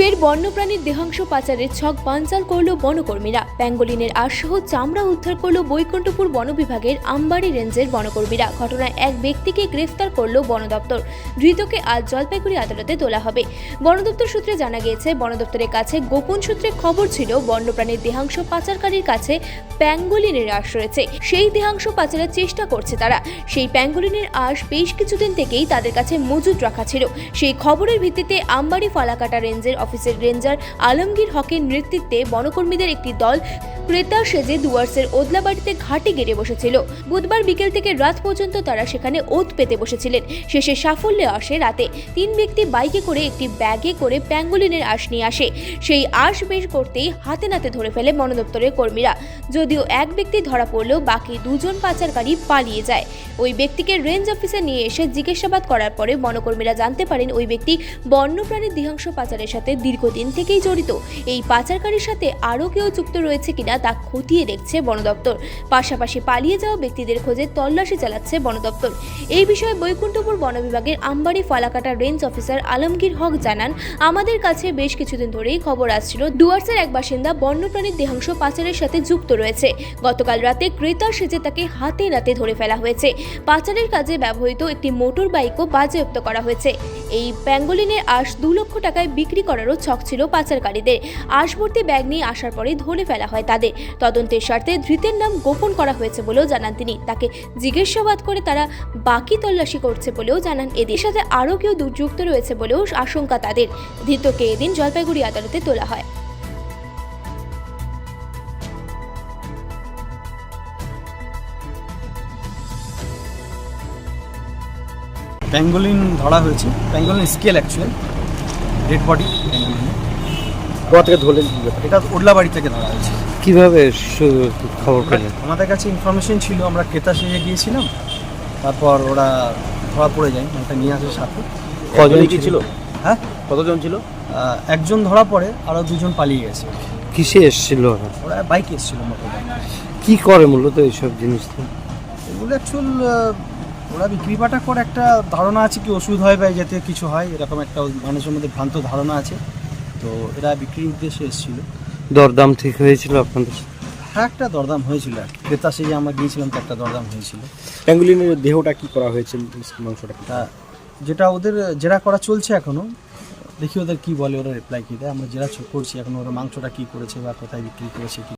ফের বন্যপ্রাণীর দেহাংশ পাচারের ছক বানচাল করল বনকর্মীরা। প্যাঙ্গোলিনের আশসহ চামড়া উদ্ধার করল বৈকুণ্ঠপুর বন বিভাগের আমবাড়ি রেঞ্জের বনকর্মীরা। ঘটনায় এক ব্যক্তিকে গ্রেফতার করল বন দপ্তর। ধৃতকে আজ জলপাইগুড়ি আদালতে তোলা হবে। বন দপ্তর সূত্রে জানা গিয়েছে, বন দপ্তরের কাছে গোপন সূত্রে খবর ছিল, বন্যপ্রাণীর দেহাংশ পাচারকারীর কাছে প্যাঙ্গোলিনের আশ রয়েছে। সেই দেহাংশ পাচারের চেষ্টা করছে তারা। সেই প্যাঙ্গোলিনের আশ বেশ কিছুদিন থেকেই তাদের কাছে মজুদ রাখা ছিল। সেই খবরের ভিত্তিতে আমবাড়ি ফালাকাটা রেঞ্জের অফিসের রেঞ্জার আলমগীর হকের নেতৃত্বে বনকর্মীদের একটি দল ক্রেতা সেজে দুয়ার্সের ওদলাবাড়িতে ঘাটে গেড়ে বসেছিল। বুধবার বিকেল থেকে রাত পর্যন্ত তারা সেখানে ওত পেতে বসেছিলেন। শেষে সাফল্যে আসে রাতে। তিন ব্যক্তি বাইকে করে একটি ব্যাগে করে প্যাঙ্গোলিনের আশ নিয়ে আসে। সেই আশ বের করতেই হাতে নাতে ধরে ফেলে বন দপ্তরের কর্মীরা। যদিও এক ব্যক্তি ধরা পড়লেও বাকি দুজন পাচারকারী পালিয়ে যায়। ওই ব্যক্তিকে রেঞ্জ অফিসে নিয়ে এসে জিজ্ঞাসাবাদ করার পরে বনকর্মীরা জানতে পারেন, ওই ব্যক্তি বন্যপ্রাণীর দেহাংশ পাচারের সাথে দীর্ঘদিন থেকেই জড়িত। এই পাচারকারীর সাথে আরও কেউ যুক্ত রয়েছে কিনা তা খতিয়ে দেখছে বন দপ্তর। পাশাপাশি পালিয়ে যাওয়া ব্যক্তিদের খোঁজে তল্লাশি চালাচ্ছে বন দপ্তর। এই বিষয়ে বৈকুণ্ঠপুর বন বিভাগের আমবাড়ি ফালাকাটা রেঞ্জ অফিসার আলমগীর হক জানান, আমাদের কাছে বেশ কিছুদিন ধরেই খবর আসছিল ডুয়ার্সের এক বাসিন্দা বন্যপ্রাণীর দেহাংশ পাচারের সাথে যুক্ত রয়েছে। গতকাল রাতে ক্রেতার সেজে তাকে হাতে নাতে ধরে ফেলা হয়েছে। পাচারের কাজে ব্যবহৃত একটি মোটর বাইকও বাজেয়াপ্ত করা হয়েছে। এই প্যাঙ্গোলিনের আশ দু লক্ষ টাকায় বিক্রি করারও ছক ছিল পাচারকারীদের। আশ ভর্তি ব্যাগ নিয়ে আসার পরে ধরে ফেলা হয় তদন্তের স্বার্থে ধৃতের নাম গোপন করা হয়েছে বলেও জানান তিনি। তাকে জিজ্ঞাসাবাদ করে তারা বাকি তল্লাশি করছে বলেও জানান। এদের সাথে আরও কেউ দুর্যুক্ত রয়েছে বলেও আশঙ্কা তাদের। ধৃতকে এদিন জলপাইগুড়ি আদালতে তোলা হয়। প্যাঙ্গোলিন ধরা হয়েছে। Pangolin scale actual dead body কোথা থেকে ধরলেন? এটা ওডলাবাড়ি থেকে ধরা হয়েছে। কীভাবে খবর পেলেন? আমাদের কাছে ইনফরমেশন ছিল আমরা ক্রেতা সেজে গিয়েছিলাম তারপর ওরা ধরা পড়ে যায় ওটা নিয়ে আসে সাথে। কজন কি ছিল? হ্যাঁ? কতজন ছিল? একজন ধরা পড়ে আরও দুজন পালিয়ে গেছে। কিসে এসেছিল ওরা? ওরা বাইকে এসেছিল মোটর কি করে মূলত এইসব জিনিস? এগুলো অ্যাকচুয়াল ওরা বিক্রি বাটা করে একটা ধারণা আছে কি ওষুধ হয় বা যাতে কিছু হয় এরকম একটা মানুষের মধ্যে ভ্রান্ত ধারণা আছে। তো এরা বিক্রির উদ্দেশ্যে এসেছিল। দরদাম ঠিক হয়েছিল আপনাদের হ্যাঁ একটা দরদাম হয়েছিল। আর যে আমরা গিয়েছিলাম তো একটা দরদাম হয়েছিল। প্যাঙ্গুলিনের দেহটা কি করা হয়েছে? মাংসটা তা যেটা ওদের জেরা করা চলছে এখনও। দেখি ওদের কি বলে ওরা রিপ্লাই কি দেয়? আমরা জেরা করছি এখন ওরা মাংসটা কি করেছে বা কোথায় বিক্রি করেছে কি